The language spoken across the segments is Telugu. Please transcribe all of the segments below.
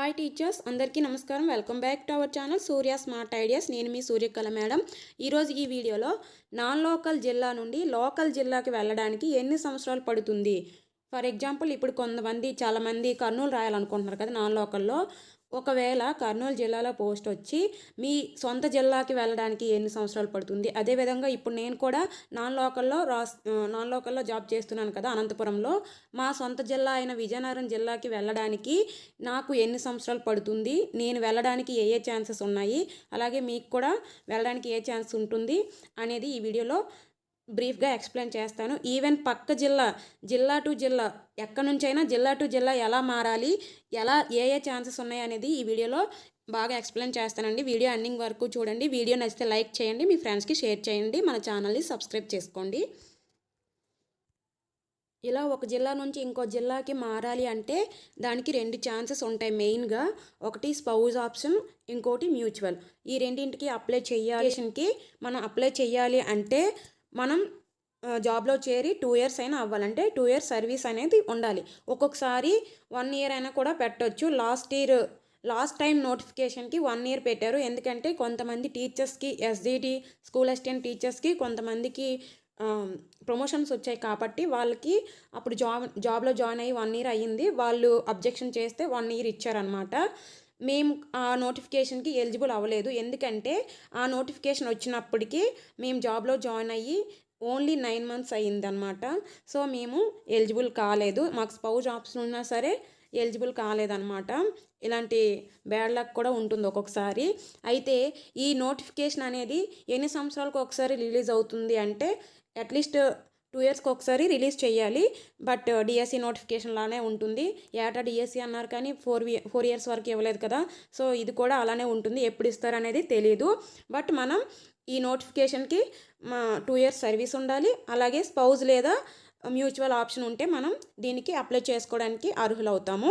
హాయ్ టీచర్స్ అందరికీ నమస్కారం. Welcome back to our channel Surya smart ideas నేను మీ సూర్యకళ మేడం. ఈరోజు ఈ వీడియోలో నాన్ లోకల్ జిల్లా నుండి లోకల్ జిల్లాకి వెళ్ళడానికి ఎన్ని సంవత్సరాలు పడుతుంది? ఫర్ ఎగ్జాంపుల్ ఇప్పుడు కొంతమంది చాలామంది కర్నూలు రాయాలనుకుంటున్నారు కదా నాన్ లోకల్లో ఒకవేళ కర్నూలు జిల్లాలో పోస్ట్ వచ్చి మీ సొంత జిల్లాకి వెళ్ళడానికి ఎన్ని సంవత్సరాలు పడుతుంది? అదేవిధంగా ఇప్పుడు నేను కూడా నాన్ లోకల్లో రాస్ నాన్ లోకల్లో జాబ్ చేస్తున్నాను కదా అనంతపురంలో. మా సొంత జిల్లా అయిన విజయనగరం జిల్లాకి వెళ్ళడానికి నాకు ఎన్ని సంవత్సరాలు పడుతుంది? నేను వెళ్ళడానికి ఏ ఏ ఛాన్సెస్ ఉన్నాయి? అలాగే మీకు కూడా వెళ్ళడానికి ఏ ఛాన్స్ ఉంటుంది? అనేది ఈ వీడియోలో బ్రీఫ్గా ఎక్స్ప్లెయిన్ చేస్తాను. ఈవెన్ పక్క జిల్లా జిల్లా టు జిల్లా ఎక్కడి నుంచైనా జిల్లా టు జిల్లా ఎలా మారాలి ఎలా ఏ ఏ ఛాన్సెస్ ఉన్నాయి అనేది ఈ వీడియోలో బాగా ఎక్స్ప్లెయిన్ చేస్తానండి. వీడియో ఎండింగ్ వరకు చూడండి. వీడియో నచ్చితే లైక్ చేయండి. మీ ఫ్రెండ్స్కి షేర్ చేయండి. మన ఛానల్ని సబ్స్క్రైబ్ చేసుకోండి. ఇలా ఒక జిల్లా నుంచి ఇంకో జిల్లాకి మారాలి అంటే దానికి రెండు ఛాన్సెస్ ఉంటాయి మెయిన్గా. ఒకటి స్పౌజ్ ఆప్షన్ ఇంకోటి మ్యూచువల్. ఈ రెండింటికి అప్లై చేయాలికి మనం అప్లై చేయాలి అంటే మనం జాబ్లో చేరి టూ ఇయర్స్ అయినా అవ్వాలంటే టూ ఇయర్స్ సర్వీస్ అనేది ఉండాలి. ఒక్కొక్కసారి వన్ ఇయర్ అయినా కూడా పెట్టొచ్చు. లాస్ట్ ఇయర్ లాస్ట్ టైం నోటిఫికేషన్కి వన్ ఇయర్ పెట్టారు. ఎందుకంటే కొంతమంది టీచర్స్కి ఎస్జిటి స్కూల్ అసిస్టెంట్ టీచర్స్కి కొంతమందికి ప్రమోషన్స్ వచ్చాయి కాబట్టి వాళ్ళకి అప్పుడు జాబ్ జాబ్లో జాయిన్ అయ్యి వన్ ఇయర్ అయ్యింది. వాళ్ళు అబ్జెక్షన్ చేస్తే వన్ ఇయర్ ఇచ్చారనమాట మేము ఆ నోటిఫికేషన్కి ఎలిజిబుల్ అవ్వలేదు. ఎందుకంటే ఆ నోటిఫికేషన్ వచ్చినప్పటికీ మేము జాబ్లో జాయిన్ అయ్యి ఓన్లీ నైన్ మంత్స్ అయ్యిందనమాట సో మేము ఎలిజిబుల్ కాలేదు. మాకు స్పౌజ్ ఆప్షన్ ఉన్నా సరే ఎలిజిబుల్ కాలేదన్నమాట. ఇలాంటి బ్యాడ్ లక్ కూడా ఉంటుంది ఒక్కొక్కసారి. అయితే ఈ నోటిఫికేషన్ అనేది ఎన్ని సంవత్సరాలకు ఒకసారి రిలీజ్ అవుతుంది అంటే అట్లీస్ట్ టూ ఇయర్స్కి ఒకసారి రిలీజ్ చేయాలి బట్ uh, డిఎస్సి నోటిఫికేషన్ లానే ఉంటుంది. ఏటా డిఎస్సి అన్నారు కానీ ఫోర్ ఫోర్ ఇయర్స్ వరకు ఇవ్వలేదు కదా. సో ఇది కూడా అలానే ఉంటుంది. ఎప్పుడు ఇస్తారనేది తెలియదు బట్ మనం ఈ నోటిఫికేషన్కి మా టూ ఇయర్స్ సర్వీస్ ఉండాలి. అలాగే స్పౌజ్ లేదా మ్యూచువల్ ఆప్షన్ ఉంటే మనం దీనికి అప్లై చేసుకోవడానికి అర్హులవుతాము.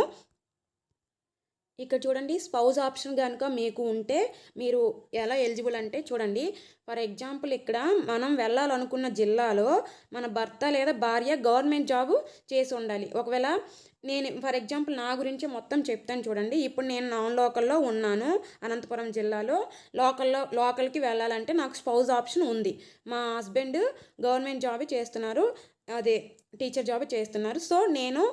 ఇక్కడ చూడండి స్పౌజ్ ఆప్షన్ కనుక మీకు ఉంటే మీరు ఎలా ఎలిజిబుల్ అంటే చూడండి. ఫర్ ఎగ్జాంపుల్ ఇక్కడ మనం వెళ్ళాలనుకున్న జిల్లాలో మన భర్త లేదా భార్య గవర్నమెంట్ జాబ్ చేసి ఉండాలి. ఒకవేళ నేను ఫర్ ఎగ్జాంపుల్ నా గురించి మొత్తం చెప్తాను చూడండి. ఇప్పుడు నేను నాన్ లోకల్లో ఉన్నాను అనంతపురం జిల్లాలో. లోకల్లో లోకల్కి వెళ్ళాలంటే నాకు స్పౌజ్ ఆప్షన్ ఉంది. మా హస్బెండ్ గవర్నమెంట్ జాబ్ చేస్తున్నారు. అదే టీచర్ జాబ్ చేస్తున్నారు. సో నేను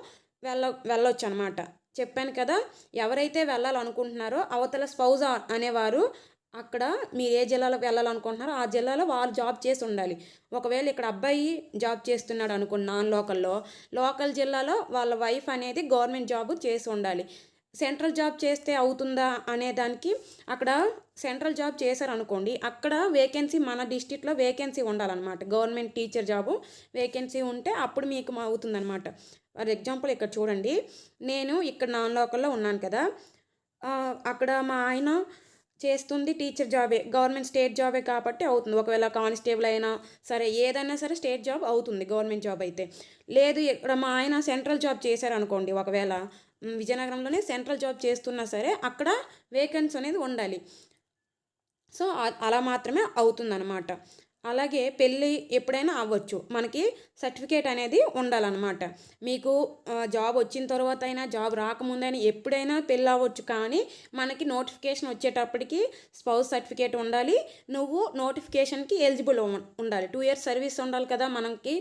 వెళ్ళ వెళ్ళొచ్చు అనమాట చెప్పాను కదా ఎవరైతే వెళ్ళాలనుకుంటున్నారో అవతల స్పౌజ్ అనేవారు అక్కడ మీరు ఏ జిల్లాలో వెళ్ళాలనుకుంటున్నారో ఆ జిల్లాలో వాళ్ళు జాబ్ చేసి ఉండాలి. ఒకవేళ ఇక్కడ అబ్బాయి జాబ్ చేస్తున్నాడు అనుకున్న నాన్ లోకల్లో లోకల్ జిల్లాలో వాళ్ళ వైఫ్ అనేది గవర్నమెంట్ జాబ్ చేసి ఉండాలి. సెంట్రల్ జాబ్ చేస్తే అవుతుందా అనే దానికి అక్కడ సెంట్రల్ జాబ్ చేశారనుకోండి అక్కడ వేకెన్సీ మన డిస్టిక్లో వేకెన్సీ ఉండాలన్నమాట. గవర్నమెంట్ టీచర్ జాబు వేకెన్సీ ఉంటే అప్పుడు మీకు అవుతుందన్నమాట. ఫర్ ఎగ్జాంపుల్ ఇక్కడ చూడండి నేను ఇక్కడ నాన్ లోకల్లో ఉన్నాను కదా అక్కడ మా ఆయన చేస్తుంది టీచర్ జాబే గవర్నమెంట్ స్టేట్ జాబే కాబట్టి అవుతుంది. ఒకవేళ కానిస్టేబుల్ అయినా సరే ఏదైనా సరే స్టేట్ జాబ్ అవుతుంది గవర్నమెంట్ జాబ్ అయితే. లేదు ఇక్కడ మా ఆయన సెంట్రల్ జాబ్ చేశారనుకోండి ఒకవేళ విజయనగరంలోనే సెంట్రల్ జాబ్ చేస్తున్నా సరే అక్కడ వేకెన్సీ అనేది ఉండాలి. సో అలా మాత్రమే అవుతుందన్నమాట. అలాగే పెళ్ళి ఎప్పుడైనా అవ్వచ్చు. మనకి సర్టిఫికేట్ అనేది ఉండాలన్నమాట. మీకు జాబ్ వచ్చిన తర్వాత అయినా జాబ్ రాకముందైనా ఎప్పుడైనా పెళ్ళి అవ్వచ్చు. కానీ మనకి నోటిఫికేషన్ వచ్చేటప్పటికి స్పౌస్ సర్టిఫికేట్ ఉండాలి. నువ్వు నోటిఫికేషన్కి ఎలిజిబుల్ ఉండాలి. టూ ఇయర్స్ సర్వీస్ ఉండాలి కదా మనకి.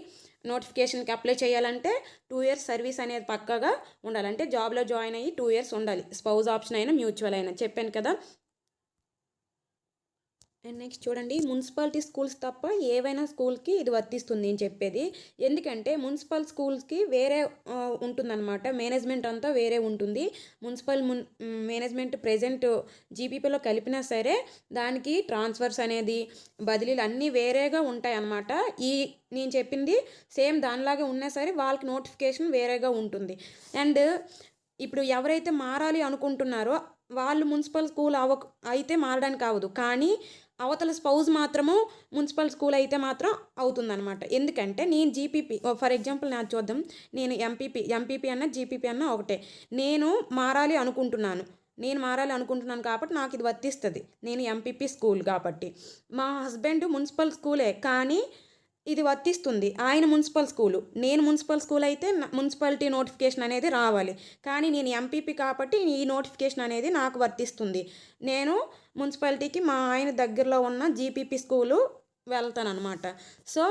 నోటిఫికేషన్కి అప్లై చేయాలంటే టూ ఇయర్స్ సర్వీస్ అనేది పక్కాగా ఉండాలి. అంటే జాబ్లో జాయిన్ అయ్యి టూ ఇయర్స్ ఉండాలి. స్పౌజ్ ఆప్షన్ అయినా మ్యూచువల్ అయినా. చెప్పాను కదా. అండ్ నెక్స్ట్ చూడండి మున్సిపాలిటీ స్కూల్స్ తప్ప ఏవైనా స్కూల్కి ఇది వర్తిస్తుంది నేను చెప్పేది. ఎందుకంటే మున్సిపల్ స్కూల్స్కి వేరే ఉంటుందన్నమాట. మేనేజ్మెంట్ అంతా వేరే ఉంటుంది. మున్సిపల్ మున్ మేనేజ్మెంట్ ప్రజెంట్ జీపీపీలో కలిపినా సరే దానికి ట్రాన్స్ఫర్స్ అనేది బదిలీలు అన్నీ వేరేగా ఉంటాయి అన్నమాట ఈ నేను చెప్పింది సేమ్ దానిలాగే ఉన్నా సరే వాళ్ళకి నోటిఫికేషన్ వేరేగా ఉంటుంది. అండ్ ఇప్పుడు ఎవరైతే మారాలి అనుకుంటున్నారో వాళ్ళు మున్సిపల్ స్కూల్ అవ అయితే మారడానికి అవ్వదు కానీ అవతల స్పౌజ్ మాత్రము మున్సిపల్ స్కూల్ అయితే మాత్రం అవుతుందనమాట ఎందుకంటే నేను జీపీపీ ఫర్ ఎగ్జాంపుల్ నా చూద్దాం. నేను ఎంపీపీ ఎంపీపీ అన్న జీపీపీ అన్న ఒకటే. నేను మారాలి అనుకుంటున్నాను. నేను మారాలి అనుకుంటున్నాను కాబట్టి నాకు ఇది వర్తిస్తుంది. నేను ఎంపీపీ స్కూల్ కాబట్టి. మా హస్బెండ్ మున్సిపల్ స్కూలే కానీ ఇది వర్తిస్తుంది. ఆయన మున్సిపల్ స్కూలు. నేను మున్సిపల్ స్కూల్ అయితే మున్సిపాలిటీ నోటిఫికేషన్ అనేది రావాలి. కానీ నేను ఎంపీపీ కాబట్టి ఈ నోటిఫికేషన్ అనేది నాకు వర్తిస్తుంది. నేను మున్సిపాలిటీకి మా ఆయన దగ్గరలో ఉన్న జీపీపీ స్కూలు వెళ్తానమాట సో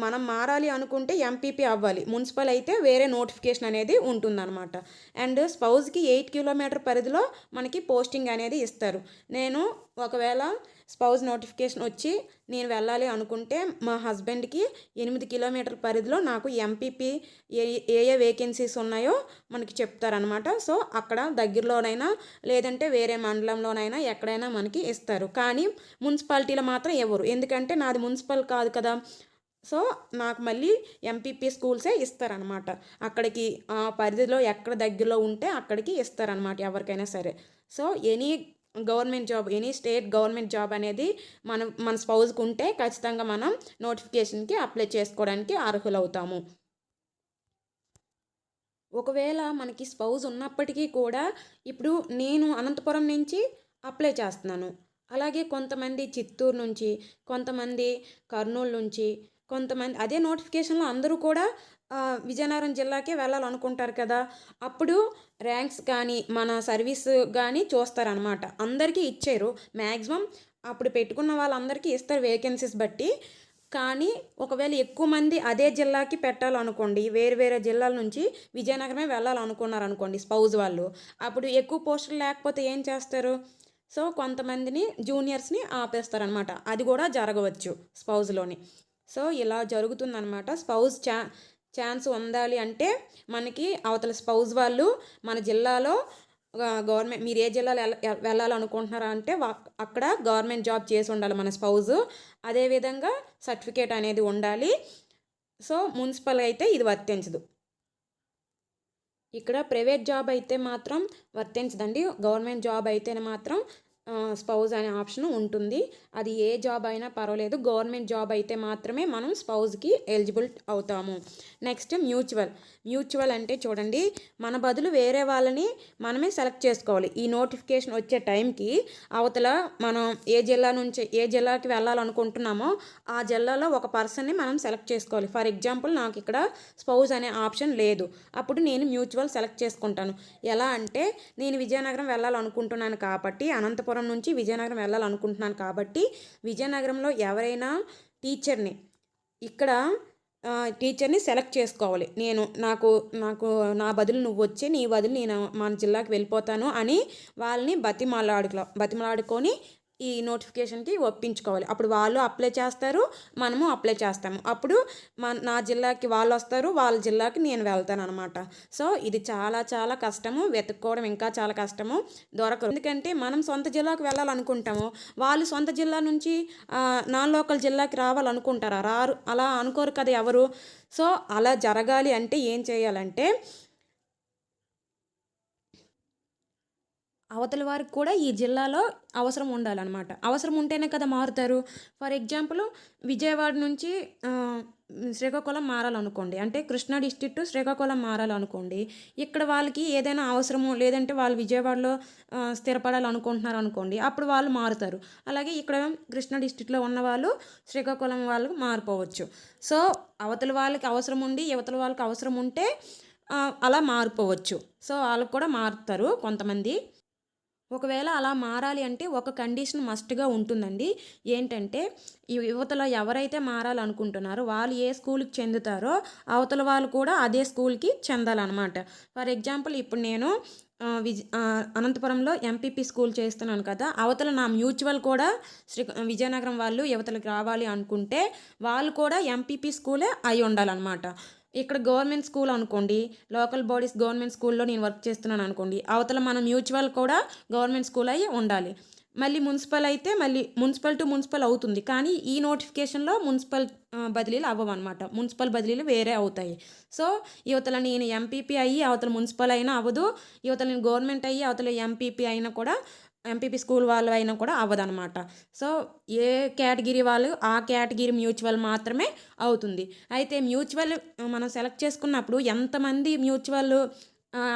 మనం మారాలి అనుకుంటే ఎంపీపీ అవ్వాలి. మున్సిపల్ అయితే వేరే నోటిఫికేషన్ అనేది ఉంటుందన్నమాట. అండ్ స్పౌజ్కి ఎయిట్ కిలోమీటర్ పరిధిలో మనకి పోస్టింగ్ అనేది ఇస్తారు. నేను ఒకవేళ స్పౌజ్ నోటిఫికేషన్ వచ్చి నేను వెళ్ళాలి అనుకుంటే మా హస్బెండ్కి ఎనిమిది కిలోమీటర్ పరిధిలో నాకు ఎంపీపీ ఏ ఏ ఏ వేకెన్సీస్ ఉన్నాయో మనకి చెప్తారనమాట సో అక్కడ దగ్గరలోనైనా లేదంటే వేరే మండలంలోనైనా ఎక్కడైనా మనకి ఇస్తారు. కానీ మున్సిపాలిటీలో మాత్రం ఇవ్వరు ఎందుకంటే నాది మున్సిపల్ కాదు కదా. సో నాకు మళ్ళీ ఎంపీపీ స్కూల్సే ఇస్తారనమాట అక్కడికి ఆ పరిధిలో ఎక్కడ దగ్గరలో ఉంటే అక్కడికి ఇస్తారనమాట ఎవరికైనా సరే. So any government job any state government job అనేది మనం మన స్పౌజ్కి ఉంటే ఖచ్చితంగా మనం నోటిఫికేషన్కి అప్లై చేసుకోవడానికి అర్హులవుతాము. ఒకవేళ మనకి స్పౌజ్ ఉన్నప్పటికీ కూడా ఇప్పుడు నేను అనంతపురం నుంచి అప్లై చేస్తున్నాను. అలాగే కొంతమంది చిత్తూరు నుంచి కొంతమంది కర్నూలు నుంచి కొంతమంది అదే నోటిఫికేషన్లో అందరూ కూడా విజయనగరం జిల్లాకే వెళ్ళాలనుకుంటారు కదా అప్పుడు ర్యాంక్స్ కానీ మన సర్వీస్ కానీ చూస్తారనమాట అందరికీ ఇచ్చారు. మ్యాక్సిమం అప్పుడు పెట్టుకున్న వాళ్ళందరికీ ఇస్తారు వేకెన్సీస్ బట్టి. కానీ ఒకవేళ ఎక్కువ మంది అదే జిల్లాకి పెట్టాలనుకోండి వేరు వేరే జిల్లాల నుంచి విజయనగరమే వెళ్ళాలనుకున్నారు అనుకోండి స్పౌజ్ వాళ్ళు అప్పుడు ఎక్కువ పోస్టులు లేకపోతే ఏం చేస్తారు? సో కొంతమందిని జూనియర్స్ని ఆపేస్తారనమాట అది కూడా జరగవచ్చు స్పౌజ్లోని. సో ఇలా జరుగుతుందనమాట స్పౌజ్ చా ఛాన్స్ ఉండాలి అంటే మనకి అవతల స్పౌజ్ వాళ్ళు మన జిల్లాలో గవర్నమెంట్ మీరు ఏ జిల్లాలో వెళ్ళ- వెళ్ళాలనుకుంటున్నారా అంటే అక్కడ గవర్నమెంట్ జాబ్ చేసి ఉండాలి మన స్పౌజ్ అదేవిధంగా సర్టిఫికేట్ అనేది ఉండాలి. సో మున్సిపల్ అయితే ఇది వర్తించదు. ఇక్కడ ప్రైవేట్ జాబ్ అయితే మాత్రం వర్తించదండి. గవర్నమెంట్ జాబ్ అయితేనే మాత్రం స్పౌజ్ అనే ఆప్షన్ ఉంటుంది. అది ఏ జాబ్ అయినా పర్వాలేదు. గవర్నమెంట్ జాబ్ అయితే మాత్రమే మనం స్పౌజ్కి ఎలిజిబుల్ అవుతాము. నెక్స్ట్ మ్యూచువల్ మ్యూచువల్ అంటే చూడండి మన బదులు వేరే వాళ్ళని మనమే సెలెక్ట్ చేసుకోవాలి. ఈ నోటిఫికేషన్ వచ్చే టైంకి అవతల మనం ఏ జిల్లా నుంచి ఏ జిల్లాకి వెళ్ళాలనుకుంటున్నామో ఆ జిల్లాలో ఒక పర్సన్ని మనం సెలెక్ట్ చేసుకోవాలి. ఫర్ ఎగ్జాంపుల్ నాకు ఇక్కడ స్పౌజ్ అనే ఆప్షన్ లేదు. అప్పుడు నేను మ్యూచువల్ సెలెక్ట్ చేసుకుంటాను. ఎలా అంటే నేను విజయనగరం వెళ్ళాలనుకుంటున్నాను కాబట్టి అనంతపురం నుంచి విజయనగరం వెళ్ళాలనుకుంటున్నాను కాబట్టి విజయనగరంలో ఎవరైనా టీచర్ని ఇక్కడ టీచర్ని సెలెక్ట్ చేసుకోవాలి. నేను నాకు నాకు నా బదులు నువ్వు వచ్చి నీ బదులు నేను మన జిల్లాకి వెళ్ళిపోతాను అని వాళ్ళని బతిమాలాడుకో బతిమలాడుకొని ఈ నోటిఫికేషన్కి ఒప్పించుకోవాలి. అప్పుడు వాళ్ళు అప్లై చేస్తారు మనము అప్లై చేస్తాము. అప్పుడు మన నా జిల్లాకి వాళ్ళు వస్తారు వాళ్ళ జిల్లాకి నేను వెళ్తాను అనమాట సో ఇది చాలా చాలా కష్టము. వెతుక్కోవడం ఇంకా చాలా కష్టము. దొరకదు. ఎందుకంటే మనం సొంత జిల్లాకు వెళ్ళాలనుకుంటాము. వాళ్ళు సొంత జిల్లా నుంచి నాన్ లోకల్ జిల్లాకి రావాలనుకుంటారా? రారు. అలా అనుకోరు కదా ఎవరు? సో అలా జరగాలి అంటే ఏం చేయాలంటే అవతల వారికి కూడా ఈ జిల్లాలో అవసరం ఉండాలన్నమాట. అవసరం ఉంటేనే కదా మారుతారు. ఫర్ ఎగ్జాంపుల్ విజయవాడ నుంచి శ్రీకాకుళం మారాలనుకోండి. అంటే కృష్ణా డిస్టిక్ టు శ్రీకాకుళం మారాలనుకోండి. ఇక్కడ వాళ్ళకి ఏదైనా అవసరము లేదంటే వాళ్ళు విజయవాడలో స్థిరపడాలనుకుంటున్నారు అనుకోండి అప్పుడు వాళ్ళు మారుతారు. అలాగే ఇక్కడ కృష్ణా డిస్టిక్లో ఉన్న వాళ్ళు శ్రీకాకుళం వాళ్ళకి మారిపోవచ్చు. సో అవతల వాళ్ళకి అవసరం ఉండి యువతల వాళ్ళకి అవసరం ఉంటే అలా మారిపోవచ్చు. సో వాళ్ళకు కూడా మారుతారు కొంతమంది. ఒకవేళ అలా మారాలి అంటే ఒక కండిషన్ మస్ట్గా ఉంటుందండి. ఏంటంటే యువతలో ఎవరైతే మారాలనుకుంటున్నారో వాళ్ళు ఏ స్కూల్కి చెందుతారో అవతల వాళ్ళు కూడా అదే స్కూల్కి చెందాలన్నమాట. ఫర్ ఎగ్జాంపుల్ ఇప్పుడు నేను విజ అనంతపురంలో ఎంపీపీ స్కూల్ చేస్తున్నాను కదా అవతల నా మ్యూచువల్ కూడా శ్రీ విజయనగరం వాళ్ళు యువతలకు రావాలి అనుకుంటే వాళ్ళు కూడా ఎంపీపీ స్కూలే అయి ఉండాలన్నమాట. ఇక్కడ గవర్నమెంట్ స్కూల్ అనుకోండి లోకల్ బాడీస్ గవర్నమెంట్ స్కూల్లో నేను వర్క్ చేస్తున్నాను అనుకోండి అవతల మన మ్యూచువల్ కూడా గవర్నమెంట్ స్కూల్ అయ్యి ఉండాలి. మళ్ళీ మున్సిపల్ అయితే మళ్ళీ మున్సిపల్ టు మున్సిపల్ అవుతుంది కానీ ఈ నోటిఫికేషన్లో మున్సిపల్ బదిలీలు అవ్వవు అనమాట మున్సిపల్ బదిలీలు వేరే అవుతాయి. సో యువతల నేను ఎంపీపీ అయ్యి అవతల మున్సిపల్ అయినా అవ్వదు యువతల నేను గవర్నమెంట్ అయ్యి అవతల ఎంపీపీ అయినా కూడా ఎంపీపీ స్కూల్ వాళ్ళు అయినా కూడా అవ్వదనమాట సో ఏ కేటగిరీ వాళ్ళు ఆ కేటగిరీ మ్యూచువల్ మాత్రమే అవుతుంది. అయితే మ్యూచువల్ మనం సెలెక్ట్ చేసుకున్నప్పుడు ఎంతమంది మ్యూచువల్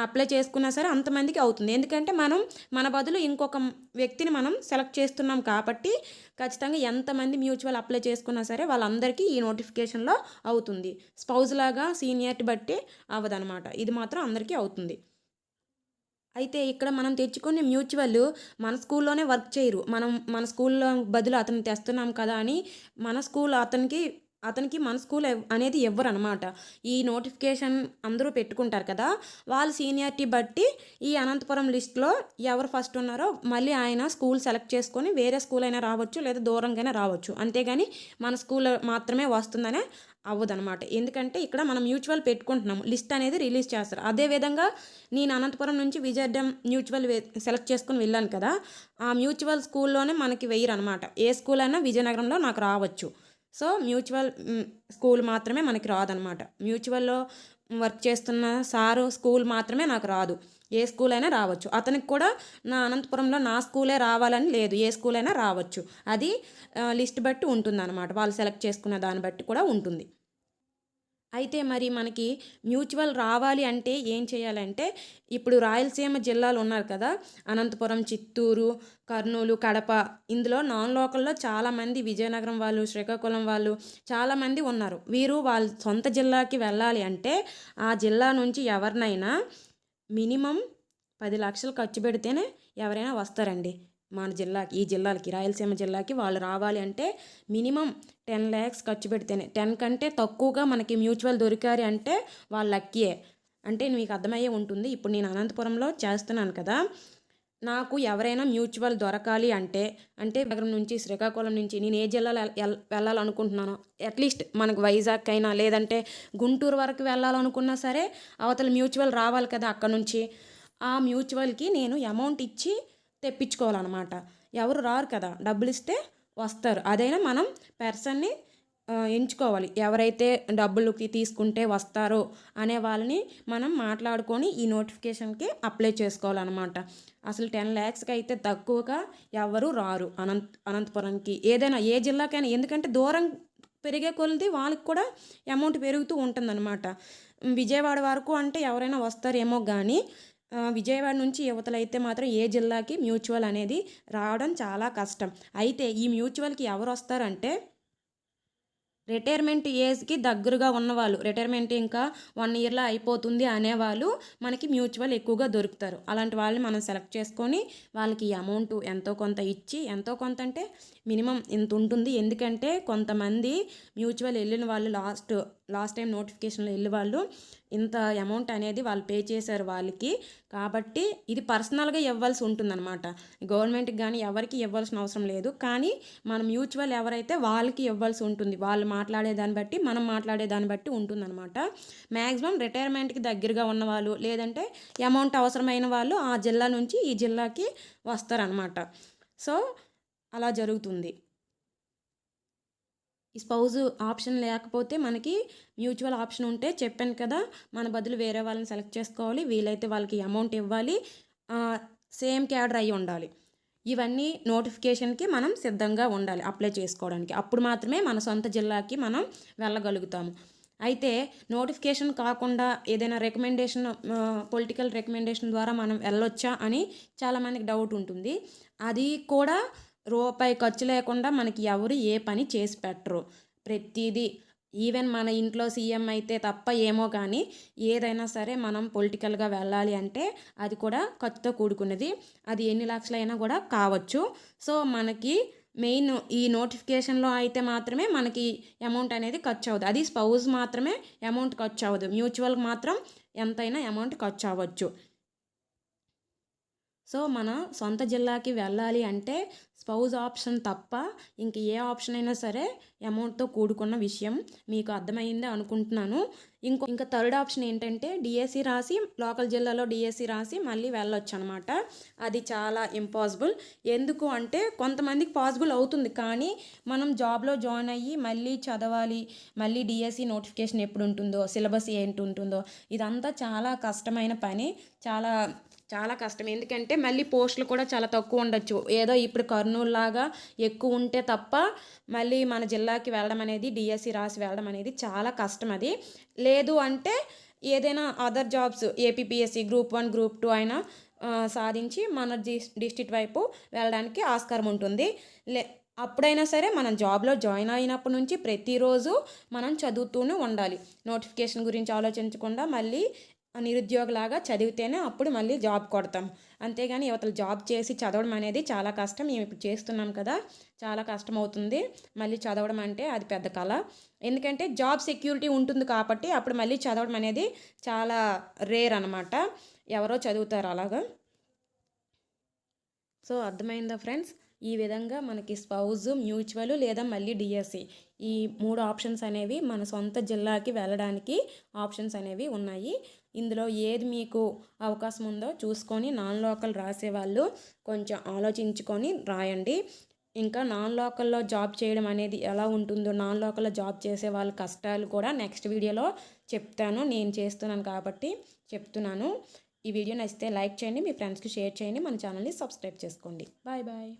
అప్లై చేసుకున్నా సరే అంతమందికి అవుతుంది. ఎందుకంటే మనం మన బదులు ఇంకొక వ్యక్తిని మనం సెలెక్ట్ చేస్తున్నాం కాబట్టి ఖచ్చితంగా ఎంతమంది మ్యూచువల్ అప్లై చేసుకున్నా సరే వాళ్ళందరికీ ఈ నోటిఫికేషన్లో అవుతుంది. స్పౌజ్ లాగా సీనియర్టీ బట్టి అవ్వదనమాట ఇది మాత్రం అందరికీ అవుతుంది. అయితే ఇక్కడ మనం తెచ్చుకునే మ్యూచువల్ మన స్కూల్లోనే వర్క్ చేయరు. మనం మన స్కూల్లో బదులు అతను తెస్తున్నాం కదా అని మన స్కూల్ అతనికి అతనికి మన స్కూల్ అనేది ఎవ్వరు అనమాట ఈ నోటిఫికేషన్ అందరూ పెట్టుకుంటారు కదా వాళ్ళ సీనియారిటీ బట్టి ఈ అనంతపురం లిస్ట్లో ఎవరు ఫస్ట్ ఉన్నారో మళ్ళీ ఆయన స్కూల్ సెలెక్ట్ చేసుకొని వేరే స్కూల్ అయినా రావచ్చు లేదా దూరంగానే రావచ్చు. అంతేగాని మన స్కూల్ మాత్రమే వస్తుందనే అవ్వదనమాట. ఎందుకంటే ఇక్కడ మనం మ్యూచువల్ పెట్టుకుంటున్నాం లిస్ట్ అనేది రిలీజ్ చేస్తారు. అదేవిధంగా నేను అనంతపురం నుంచి విజయడం మ్యూచువల్ సెలెక్ట్ చేసుకుని వెళ్ళాను కదా ఆ మ్యూచువల్ స్కూల్లోనే మనకి వెయ్యరు అనమాట ఏ స్కూల్ అయినా విజయనగరంలో నాకు రావచ్చు. సో మ్యూచువల్ స్కూల్ మాత్రమే మనకి రాదనమాట. మ్యూచువల్లో వర్క్ చేస్తున్న సారు స్కూల్ మాత్రమే నాకు రాదు. ఏ స్కూల్ అయినా రావచ్చు. అతనికి కూడా నా అనంతపురంలో నా స్కూలే రావాలని లేదు. ఏ స్కూల్ అయినా రావచ్చు. అది లిస్ట్ బట్టి ఉంటుంది అనమాట వాళ్ళు సెలెక్ట్ చేసుకున్న దాన్ని బట్టి కూడా ఉంటుంది. అయితే మరి మనకి మ్యూచువల్ రావాలి అంటే ఏం చేయాలంటే ఇప్పుడు రాయలసీమ జిల్లాలు ఉన్నారు కదా అనంతపురం చిత్తూరు కర్నూలు కడప ఇందులో నాన్ లోకల్లో చాలామంది విజయనగరం వాళ్ళు శ్రీకాకుళం వాళ్ళు చాలామంది ఉన్నారు. వీరు వాళ్ళ సొంత జిల్లాకి వెళ్ళాలి అంటే ఆ జిల్లా నుంచి ఎవరినైనా మినిమం పది లక్షలు ఖర్చు పెడితేనే ఎవరైనా వస్తారండి. మన జిల్లాకి ఈ జిల్లాలకి రాయలసీమ జిల్లాకి వాళ్ళు రావాలి అంటే మినిమం టెన్ ల్యాక్స్ ఖర్చు పెడితేనే. టెన్ కంటే తక్కువగా మనకి మ్యూచువల్ దొరికారు అంటే వాళ్ళు లక్కీయే. అంటే మీకు అర్థమయ్యే ఉంటుంది. ఇప్పుడు నేను అనంతపురంలో చేస్తున్నాను కదా. నాకు ఎవరైనా మ్యూచువల్ దొరకాలి అంటే అంటే నగరం నుంచి శ్రీకాకుళం నుంచి నేను ఏ జిల్లాలో వెళ్ళాలనుకుంటున్నానో అట్లీస్ట్ మనకు వైజాగ్ అయినా లేదంటే గుంటూరు వరకు వెళ్ళాలనుకున్నా సరే అవతల మ్యూచువల్ రావాలి కదా అక్కడ నుంచి. ఆ మ్యూచువల్కి నేను అమౌంట్ ఇచ్చి తెప్పించుకోవాలన్నమాట. ఎవరు రారు కదా డబ్బులు ఇస్తే వస్తారు. అదైనా మనం పర్సన్ని ఎంచుకోవాలి. ఎవరైతే డబ్బులకి తీసుకుంటే వస్తారో అనే వాళ్ళని మనం మాట్లాడుకొని ఈ నోటిఫికేషన్కి అప్లై చేసుకోవాలన్నమాట. అసలు టెన్ ల్యాక్స్కి అయితే తక్కువగా ఎవరు రారు అనంత అనంతపురంకి. ఏదైనా ఏ జిల్లాకైనా ఎందుకంటే దూరం పెరిగే కొలది వాళ్ళకి కూడా అమౌంట్ పెరుగుతూ ఉంటుందన్నమాట. విజయవాడ వరకు అంటే ఎవరైనా వస్తారేమో కానీ విజయవాడ నుంచి యువతలైతే మాత్రం ఏ జిల్లాకి మ్యూచువల్ అనేది రావడం చాలా కష్టం. అయితే ఈ మ్యూచువల్కి ఎవరు వస్తారంటే రిటైర్మెంట్ ఏజ్కి దగ్గరగా ఉన్నవాళ్ళు. రిటైర్మెంట్ ఇంకా వన్ ఇయర్లో అయిపోతుంది అనేవాళ్ళు మనకి మ్యూచువల్ ఎక్కువగా దొరుకుతారు. అలాంటి వాళ్ళని మనం సెలెక్ట్ చేసుకొని వాళ్ళకి అమౌంట్ ఎంతో కొంత ఇచ్చి ఎంతో కొంత అంటే మినిమం ఇంత ఉంటుంది. ఎందుకంటే కొంతమంది మ్యూచువల్ వెళ్ళిన వాళ్ళు లాస్ట్ లాస్ట్ టైం నోటిఫికేషన్లో వెళ్ళి వాళ్ళు ఇంత అమౌంట్ అనేది వాళ్ళు పే చేశారు వాళ్ళకి. కాబట్టి ఇది పర్సనల్గా ఇవ్వాల్సి ఉంటుందన్నమాట. గవర్నమెంట్కి కానీ ఎవరికి ఇవ్వాల్సిన అవసరం లేదు. కానీ మన మ్యూచువల్ ఎవరైతే వాళ్ళకి ఇవ్వాల్సి ఉంటుంది వాళ్ళు మాట్లాడే దాన్ని బట్టి మనం మాట్లాడే దాన్ని బట్టి ఉంటుందన్నమాట. మ్యాక్సిమం రిటైర్మెంట్కి దగ్గరగా ఉన్న వాళ్ళు లేదంటే అమౌంట్ అవసరమైన వాళ్ళు ఆ జిల్లా నుంచి ఈ జిల్లాకి వస్తారనమాట సో అలా జరుగుతుంది. ఈ స్పౌజ్ ఆప్షన్ లేకపోతే మనకి మ్యూచువల్ ఆప్షన్ ఉంటే చెప్పాను కదా మన బదులు వేరే వాళ్ళని సెలెక్ట్ చేసుకోవాలి వీలైతే వాళ్ళకి అమౌంట్ ఇవ్వాలి సేమ్ క్యాడర్ అయి ఉండాలి. ఇవన్నీ నోటిఫికేషన్కి మనం సిద్ధంగా ఉండాలి అప్లై చేసుకోవడానికి. అప్పుడు మాత్రమే మన సొంత జిల్లాకి మనం వెళ్ళగలుగుతాము. అయితే నోటిఫికేషన్ కాకుండా ఏదైనా రికమెండేషన్ పొలిటికల్ రికమెండేషన్ ద్వారా మనం వెళ్ళొచ్చా అని చాలామందికి డౌట్ ఉంటుంది. అది కూడా రూపాయి ఖర్చు లేకుండా మనకి ఎవరు ఏ పని చేసి పెట్టరు. ప్రతిదీ ఈవెన్ మన ఇంట్లో సీఎం అయితే తప్ప ఏమో కానీ ఏదైనా సరే మనం పొలిటికల్గా వెళ్ళాలి అంటే అది కూడా ఖర్చుతో కూడుకున్నది. అది ఎన్ని లక్షలైనా కూడా కావచ్చు. సో మనకి మెయిన్ ఈ నోటిఫికేషన్లో అయితే మాత్రమే మనకి అమౌంట్ అనేది ఖర్చు అవ్వదు అది స్పౌజ్ మాత్రమే అమౌంట్ ఖర్చు అవ్వదు మ్యూచువల్కి మాత్రం ఎంతైనా అమౌంట్ ఖర్చు అవ్వచ్చు. సో మన సొంత జిల్లాకి వెళ్ళాలి అంటే స్పౌజ్ ఆప్షన్ తప్ప ఇంక ఏ ఆప్షన్ అయినా సరే అమౌంట్తో కూడుకున్న విషయం మీకు అర్థమైందే అనుకుంటున్నాను. ఇంకో ఇంకా థర్డ్ ఆప్షన్ ఏంటంటే డిఎస్సి రాసి లోకల్ జిల్లాలో డిఎస్సి రాసి మళ్ళీ వెళ్ళొచ్చు అనమాట అది చాలా ఇంపాసిబుల్. ఎందుకు అంటే కొంతమందికి పాసిబుల్ అవుతుంది కానీ మనం జాబ్లో జాయిన్ అయ్యి మళ్ళీ చదవాలి మళ్ళీ డిఎస్సి నోటిఫికేషన్ ఎప్పుడు ఉంటుందో సిలబస్ ఏంటి ఉంటుందో ఇదంతా చాలా కష్టమైన పని చాలా చాలా కష్టం. ఎందుకంటే మళ్ళీ పోస్టులు కూడా చాలా తక్కువ ఉండొచ్చు. ఏదో ఇప్పుడు కర్నూలు లాగా ఎక్కువ ఉంటే తప్ప మళ్ళీ మన జిల్లాకి వెళ్ళడం అనేది డిఎస్సి రాసి వెళ్ళడం అనేది చాలా కష్టం అది. లేదు అంటే ఏదైనా other jobs APPSC group one group two అయినా సాధించి మన డిస్ట్రిక్ట్ వైపు వెళ్ళడానికి ఆస్కారం ఉంటుంది. లే అప్పుడైనా సరే మనం జాబ్లో జాయిన్ అయినప్పటి నుంచి ప్రతిరోజు మనం చదువుతూనే ఉండాలి. నోటిఫికేషన్ గురించి ఆలోచించకుండా మళ్ళీ నిరుద్యోగలాగా చదివితేనే అప్పుడు మళ్ళీ జాబ్ కొడతాం. అంతేగాని యువతలు జాబ్ చేసి చదవడం అనేది చాలా కష్టం. మేము ఇప్పుడు చేస్తున్నాం కదా చాలా కష్టం అవుతుంది మళ్ళీ చదవడం అంటే అది పెద్ద కళ. ఎందుకంటే జాబ్ సెక్యూరిటీ ఉంటుంది కాబట్టి అప్పుడు మళ్ళీ చదవడం అనేది చాలా రేర్ అనమాట ఎవరో చదువుతారు అలాగా. సో అర్థమైందా ఫ్రెండ్స్? ఈ విధంగా మనకి స్పౌజ్ మ్యూచువల్ లేదా మళ్ళీ డిఎస్సి ఈ మూడు ఆప్షన్స్ అనేవి మన సొంత జిల్లాకి వెళ్ళడానికి ఆప్షన్స్ అనేవి ఉన్నాయి. ఇందులో ఏది మీకు అవకాశం ఉందో చూసుకొని నాన్ లోకల్ రాసేవాళ్ళు కొంచెం ఆలోచించుకొని రాయండి. ఇంకా నాన్ లోకల్లో జాబ్ చేయడం అనేది ఎలా ఉంటుందో నాన్ లోకల్లో జాబ్ చేసే వాళ్ళ కష్టాలు కూడా నెక్స్ట్ వీడియోలో చెప్తాను. నేను చేస్తున్నాను కాబట్టి చెప్తున్నాను. ఈ వీడియో నచ్చితే లైక్ చేయండి మీ ఫ్రెండ్స్కి షేర్ చేయండి మన ఛానల్ని సబ్స్క్రైబ్ చేసుకోండి. Bye bye.